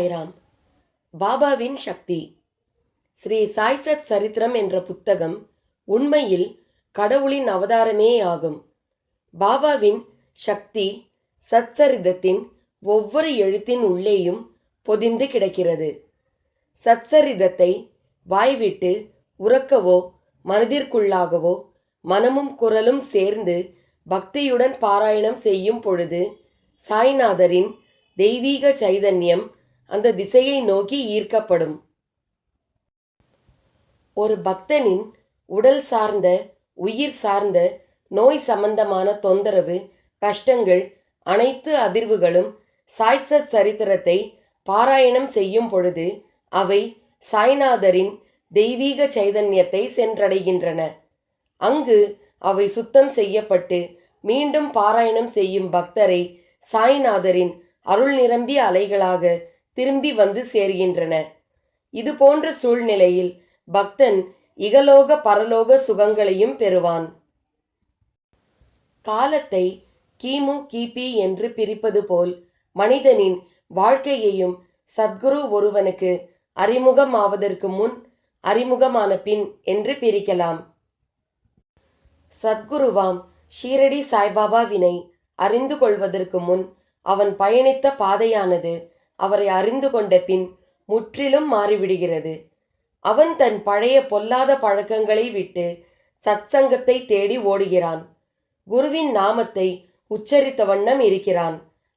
சாய்ராம். பாபாவின் சக்தி. ஸ்ரீ சாய்சத் சரித்திரம் என்ற புத்தகம் உண்மையில் கடவுளின் அவதாரமே ஆகும். பாபாவின் சக்தி சத்சரிதத்தின் ஒவ்வொரு எழுத்தின் உள்ளேயும் பொதிந்து கிடக்கிறது. சத்சரிதத்தை வாய்விட்டு உறக்கவோ மனதிற்குள்ளாகவோ மனமும் குரலும் சேர்ந்து பக்தியுடன் பாராயணம் செய்யும் பொழுது சாய்நாதரின் தெய்வீக சைதன்யம் அந்த திசையை நோக்கி ஈர்க்கப்படும். ஒரு பக்தனின் உடல் சார்ந்த உயிர் சார்ந்த நோய் சம்பந்தமான தொந்தரவு கஷ்டங்கள் அனைத்து அதிர்வுகளும் சாய்சத் சரித்திரத்தை பாராயணம் செய்யும் பொழுது அவை சாய்நாதரின் தெய்வீக சைதன்யத்தை சென்றடைகின்றன. அங்கு அவை சுத்தம் செய்யப்பட்டு மீண்டும் பாராயணம் செய்யும் பக்தரை சாய்நாதரின் அருள் நிரம்பிய அலைகளாக திரும்பி வந்து சேர்கின்றன. இது போன்ற சூழ்நிலையில் பக்தன் இகலோக பரலோக சுகங்களையும் பெறுவான். காலத்தை கிமு கிபி என்று பிரிப்பது போல் மனிதனின் வாழ்க்கையையும் சத்குரு ஒருவனுக்கு அறிமுகமாவதற்கு முன் அறிமுகமான பின் என்று பிரிக்கலாம். சத்குருவாம் ஷீரடி சாய்பாபாவினை அறிந்து கொள்வதற்கு முன் அவன் பயணித்த பாதையானது அவரை அறிந்து கொண்ட பின் முற்றிலும் மாறிவிடுகிறது. அவன் தன் பழைய பொல்லாத பழக்கங்களை விட்டு சத்சங்கத்தை தேடி ஓடுகிறான். குருவின் நாமத்தை உச்சரித்த வண்ணம் இருக்கிறான்.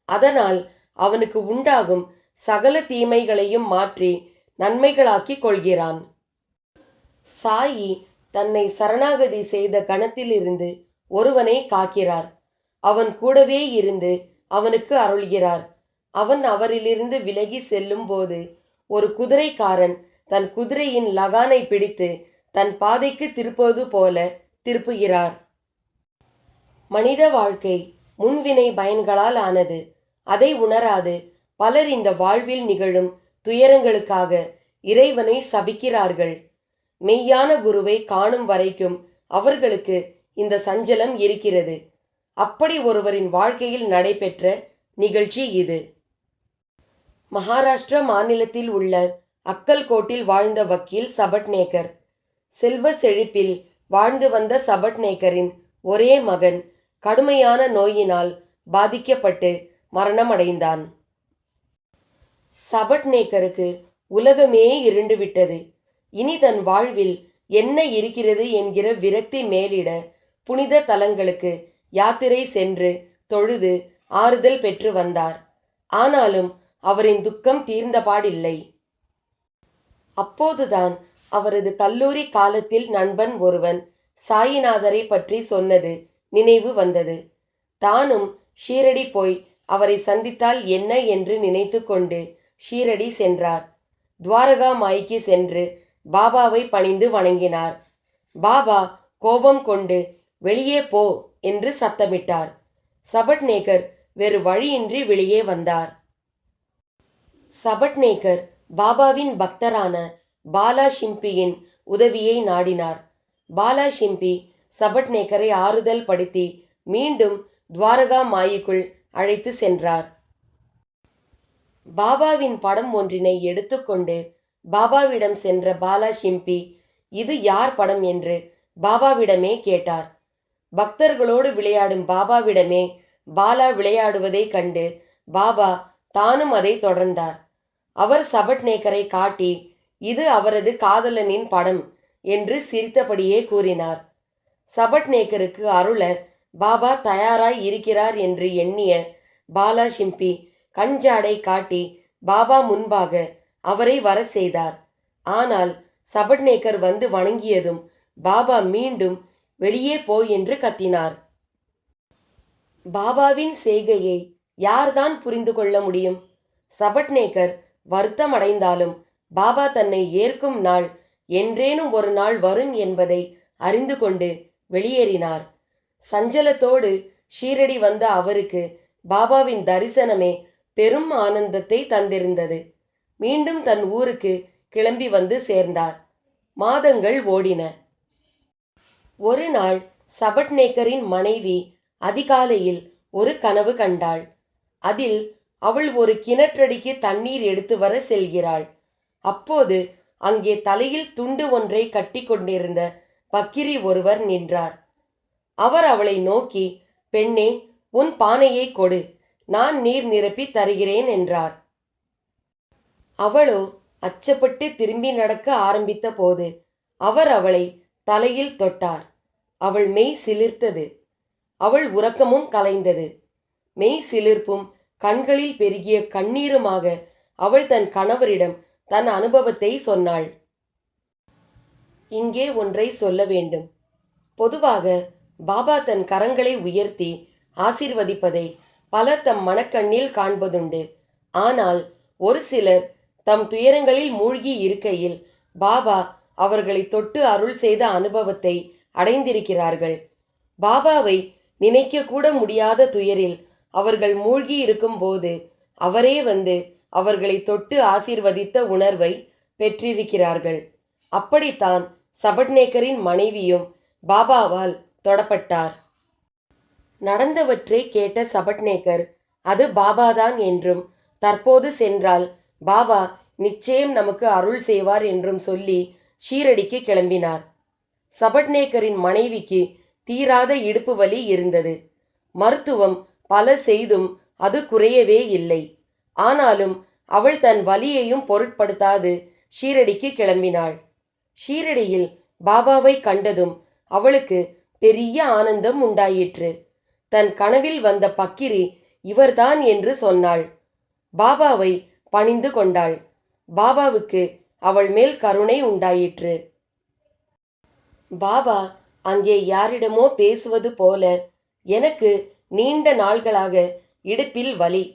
அதனால் அவனுக்கு உண்டாகும் சகல தீமைகளையும் மாற்றி நன்மைகளாக்கிக் கொள்கிறான். சாயி தன்னை சரணாகதி செய்த கணத்திலிருந்து ஒருவனை காக்கிறார். அவன் கூடவே இருந்து அவனுக்கு அருள்கிறார். அவன் அவரிலிருந்து விலகி செல்லும்போது ஒரு குதிரைக்காரன் தன் குதிரையின் லகானை பிடித்து தன் பாதைக்கு திருப்புவது போல திருப்புகிறார். மனித வாழ்க்கை முன்வினை பயன்களால் ஆனது. அதை உணராது பலர் இந்த வாழ்வில் நிகழும் துயரங்களுக்காக இறைவனை சபிக்கிறார்கள். மெய்யான குருவை காணும் வரைக்கும் அவர்களுக்கு இந்த சஞ்சலம் இருக்கிறது. அப்படி ஒருவரின் வாழ்க்கையில் நடைபெற்ற நிகழ்ச்சி இது. மகாராஷ்டிரா மாநிலத்தில் உள்ள அக்கல்கோட்டில் வாழ்ந்த வக்கீல் சபட்நேகர். செல்வ செழிப்பில் வாழ்ந்து வந்த சபட்நேகரின் ஒரே மகன் கடுமையான நோயினால் பாதிக்கப்பட்டு மரணமடைந்தான். சபட்நேக்கருக்கு உலகமே இருண்டு விட்டது இனி தன் வாழ்வில் என்ன இருக்கிறது என்கிற விரக்தி மேலிட புனித தலங்களுக்கு யாத்திரை சென்று தொழுது ஆறுதல் பெற்று வந்தார். ஆனாலும் அவரின் துக்கம் தீர்ந்தபாடில்லை. அப்போதுதான் அவரது கல்லூரி காலத்தில் நண்பன் ஒருவன் சாயிநாதரை பற்றி சொன்னது நினைவு வந்தது. தானும் ஷீரடி போய் அவரை சந்தித்தால் என்ன என்று நினைத்து கொண்டு ஷீரடி சென்றார். துவாரகா மாய்க்கு சென்று பாபாவை பணிந்து வணங்கினார். பாபா கோபம் கொண்டு வெளியே போ என்று சத்தமிட்டார். சபட்நேகர் வேறு வழியின்றி வெளியே வந்தார். சபட்நேகர் பாபாவின் பக்தரான பாலா ஷிம்பியின் உதவியை நாடினார். பாலா ஷிம்பி சபட்நேக்கரை ஆறுதல் படுத்தி மீண்டும் துவாரகா மாயிக்குள் அழைத்து சென்றார். பாபாவின் படம் ஒன்றினை எடுத்துக்கொண்டு பாபாவிடம் சென்ற பாலா ஷிம்பி இது யார் படம்? என்று பாபாவிடமே கேட்டார். பக்தர்களோடு விளையாடும் பாபாவிடமே பாலா விளையாடுவதைக் கண்டு பாபா தானும் அதை தொடர்ந்தார். அவர் சபட்நேக்கரை காட்டி இது அவரது காதலனின் படம் என்று சிரித்தபடியே கூறினார். சபட்நேக்கருக்கு அருள பாபா தயாராய் இருக்கிறார் என்று எண்ணிய பாலா ஷிம்பி கஞ்சாடை காட்டி பாபா முன்பாக அவரை வர செய்தார். ஆனால் சபட்நேக்கர் வந்து வணங்கியதும் பாபா மீண்டும் வெளியே போ என்று கத்தினார். பாபாவின் செய்கையை யார்தான் புரிந்து கொள்ள முடியும்? சபட்நேக்கர் வருத்தமடைந்தாலும் பாபா தன்னை ஏற்கும் நாள் என்றேனும் ஒரு நாள் வரும் என்பதை அறிந்து கொண்டு வெளியேறினார். சஞ்சலத்தோடு ஷீரடி வந்த அவருக்கு பாபாவின் தரிசனமே பெரும் ஆனந்தத்தை தந்திருந்தது. மீண்டும் தன் ஊருக்கு கிளம்பி வந்து சேர்ந்தார். மாதங்கள் ஓடின. ஒரு நாள் சபட்நேக்கரின் மனைவி அதிகாலையில் ஒரு கனவு கண்டாள். அதில் அவள் ஒரு கிணற்றடிக்கு தண்ணீர் எடுத்து வர செல்கிறாள். அப்போது அங்கே தலையில் துண்டு ஒன்றை கட்டி கொண்டிருந்த பக்கிரி ஒருவர் நின்றார். அவர் அவளை நோக்கி பெண்ணே உன் பானையை கொடு. நான் நீர் நிரப்பி தருகிறேன் என்றார். அவளோ அச்சப்பட்டு திரும்பி நடக்க ஆரம்பித்த போது அவர் அவளை தலையில் தொட்டார். அவள் மெய் சிலிர்த்தது. அவள் உறக்கமும் கலைந்தது. மெய் சிலிர்ப்பும் கண்களில் பெருகிய கண்ணீருமாக அவள் தன் கணவரிடம் தன் அனுபவத்தை சொன்னாள். இங்கே ஒன்றை சொல்ல வேண்டும். பொதுவாக பாபா தன் கரங்களை உயர்த்தி ஆசீர்வதிப்பதை பலர் தம் மனக்கண்ணில் காண்பதுண்டு. ஆனால் ஒரு சிலர் தம் துயரங்களில் மூழ்கி இருக்கையில் பாபா அவர்களை தொட்டு அருள் செய்த அனுபவத்தை அடைந்திருக்கிறார்கள். பாபாவை நினைக்கக்கூட முடியாத துயரில் அவர்கள் மூழ்கி இருக்கும்போது அவரே வந்து அவர்களை தொட்டு ஆசீர்வதித்த உணர்வை பெற்றிருக்கிறார்கள். அப்படித்தான் சபட்நேக்கரின் மனைவியும் பாபாவால் தொடப்பட்டார். நடந்தவற்றை கேட்ட சபட்நேக்கர் அது பாபாதான் என்றும் தற்போது சென்றால் பாபா நிச்சயம் நமக்கு அருள் செய்வார் என்றும் சொல்லி ஷீரடிக்கு கிளம்பினார். சபட்நேக்கரின் மனைவிக்கு தீராத இடுப்பு வலி இருந்தது. மருத்துவம் பல செய்தும் அது குறையவே இல்லை. ஆனாலும் அவள் தன் வலியையும் பொருட்படுத்தாது ஷீரடிக்கு கிளம்பினாள். ஷீரடியில் பாபாவை கண்டதும் அவளுக்கு பெரிய ஆனந்தம் உண்டாயிற்று. தன் கனவில் வந்த பக்கிரி இவர்தான் என்று சொன்னாள். பாபாவை பணிந்து கொண்டாள். பாபாவுக்கு அவள் மேல் கருணை உண்டாயிற்று. பாபா அங்கே யாரிடமோ பேசுவது போல எனக்கு நீண்ட நாள்களாக இடுப்பில் வலி.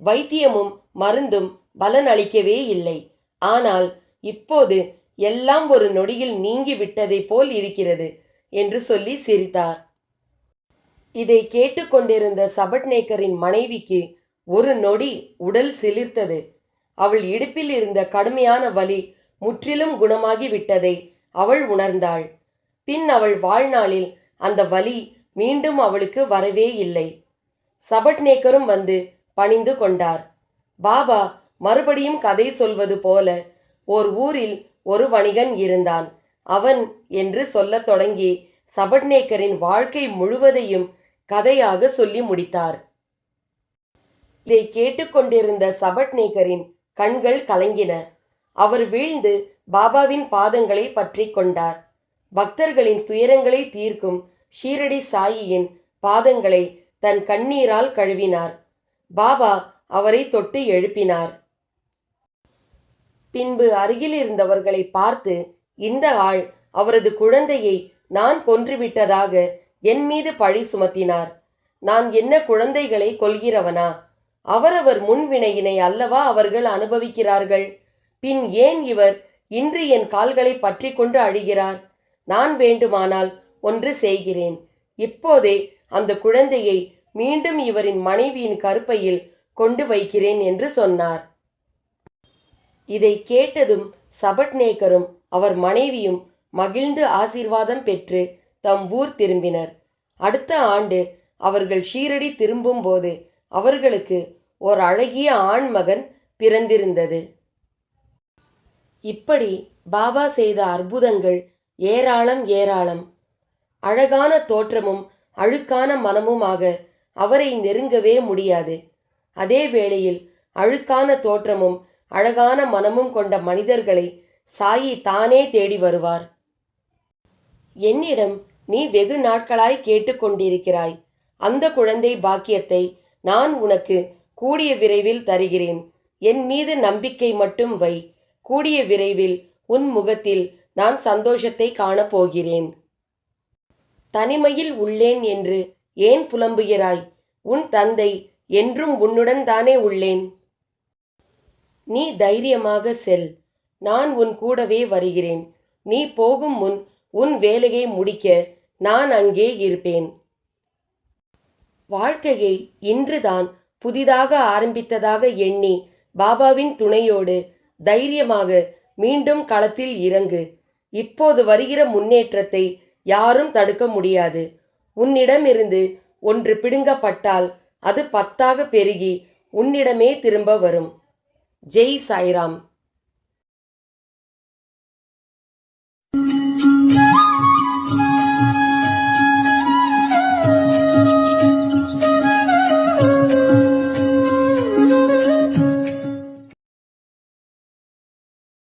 வைத்தியமும் மருந்தும் பலன் அளிக்கவே இல்லை. ஆனால் இப்போது எல்லாம் ஒரு நொடியில் நீங்கி விட்டதை போல் இருக்கிறது என்று சொல்லி சிரித்தார். இதை கேட்டுக்கொண்டிருந்த சபட்நேக்கரின் மனைவிக்கு ஒரு நொடி உடல் சிலிர்த்தது. அவள் இடுப்பில் இருந்த கடுமையான வலி முற்றிலும் குணமாகி விட்டதை அவள் உணர்ந்தாள். பின் அவள் வாழ்நாளில் அந்த வலி மீண்டும் அவளுக்கு வரவே இல்லை. சபட்நேக்கரும் வந்து பணிந்து கொண்டார். பாபா மறுபடியும் கதை சொல்வது போல ஓர் ஊரில் ஒரு வணிகன் இருந்தான். அவன் என்று சொல்லத் தொடங்கி சபட்நேக்கரின் வாழ்க்கை முழுவதையும் கதையாக சொல்லி முடித்தார். இதை கேட்டுக்கொண்டிருந்த சபட்நேக்கரின் கண்கள் கலங்கின. அவர் வீழ்ந்து பாபாவின் பாதங்களை பற்றி கொண்டார். பக்தர்களின் துயரங்களை தீர்க்கும் ஷீரடி சாயியின் பாதங்களை தன் கண்ணீரால் கழுவினார். பாபா அவரை தொட்டு எழுப்பினார். பின்பு அருகில் இருந்தவர்களை பார்த்து இந்த ஆள் அவரது குழந்தையை நான் கொன்றுவிட்டதாக என் மீது பழி சுமத்தினார். நான் என்ன குழந்தைகளை கொல்கிறவனா? அவரவர் முன்வினையினை அல்லவா அவர்கள் அனுபவிக்கிறார்கள்? பின் ஏன் இவர் இன்று என் கால்களை பற்றி கொண்டு அழுகிறார்? நான் வேண்டுமானால் ஒன்று செய்கிறேன். இப்போதே அந்த குழந்தையை மீண்டும் இவரின் மனைவியின் கருப்பையில் கொண்டு வைக்கிறேன் என்று சொன்னார். இதை கேட்டதும் சபட்நேக்கரும் அவர் மனைவியும் மகிழ்ந்து ஆசீர்வாதம் பெற்று தம் ஊர் திரும்பினர். அடுத்த ஆண்டு அவர்கள் ஷீரடி திரும்பும்போது அவர்களுக்கு ஓர் அழகிய ஆண் மகன் பிறந்திருந்தது. இப்படி பாபா செய்த அற்புதங்கள் ஏராளம் ஏராளம். அழகான தோற்றமும் அழுக்கான மனமுமாக அவரை நெருங்கவே முடியாது. அதே வேளையில் அழுக்கான தோற்றமும் அழகான மனமும் கொண்ட மனிதர்களை சாயி தானே தேடி வருவார். என்னிடம் நீ வெகு நாட்களாய் கேட்டுக்கொண்டிருக்கிறாய் அந்த குழந்தை பாக்கியத்தை நான் உனக்கு கூடிய விரைவில் தருகிறேன். என் மீது நம்பிக்கை மட்டும் வை. கூடிய விரைவில் உன் முகத்தில் நான் சந்தோஷத்தை காணப்போகிறேன். தனிமையில் உள்ளேன் என்று ஏன் புலம்புகிறாய்? உன் தந்தை என்றும் உன்னுடன் தானே உள்ளேன். நீ தைரியமாக செல். நான் உன் கூடவே வருகிறேன். நீ போகும் முன் உன் வேலையை முடிக்க நான் அங்கே இருப்பேன். வாழ்க்கையை இன்றுதான் புதிதாக ஆரம்பித்ததாக எண்ணி பாபாவின் துணையோடு தைரியமாக மீண்டும் களத்தில் இறங்கு. இப்போது வருகிற முன்னேற்றத்தை யாரும் தடுக்க முடியாது. உன்னிடமிருந்து ஒன்று பிடுங்கப்பட்டால் அது பத்தாக பெருகி உன்னிடமே திரும்ப வரும். ஜெய் சாய்ராம்.